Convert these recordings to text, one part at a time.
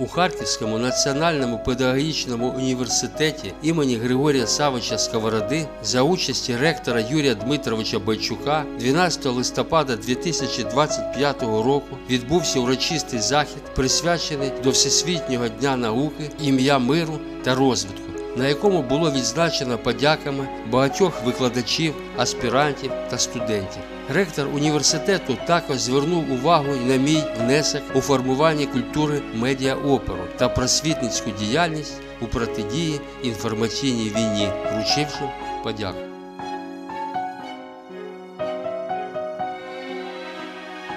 У Харківському національному педагогічному університеті імені Григорія Савича Сковороди за участі ректора Юрія Дмитровича Байчука 12 листопада 2025 року відбувся урочистий захід, присвячений до Всесвітнього дня науки, ім'я миру та розвитку на якому було відзначено подяками багатьох викладачів, аспірантів та студентів. Ректор університету також звернув увагу на мій внесок у формування культури медіаоперу та просвітницьку діяльність у протидії інформаційній війні, вручивши подяку.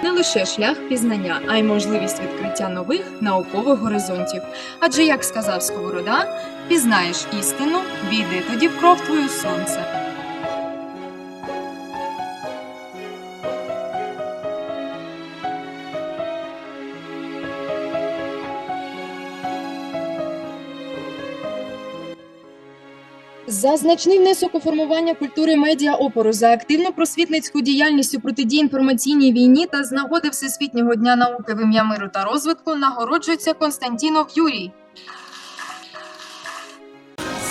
Не лише шлях пізнання, а й можливість відкриття нових наукових горизонтів. Адже, як сказав Сковорода, пізнаєш істину, війди тоді в кров твою сонце. За значний внесок у формування культури медіа опору, за активну просвітницьку діяльність у протидії інформаційній війні та з нагоди Всесвітнього дня науки в ім'я миру та розвитку нагороджується Константінов Юрій.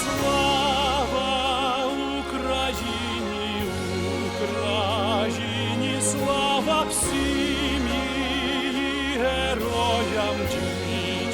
Слава Україні, Україні, слава всім її героям, сім'ї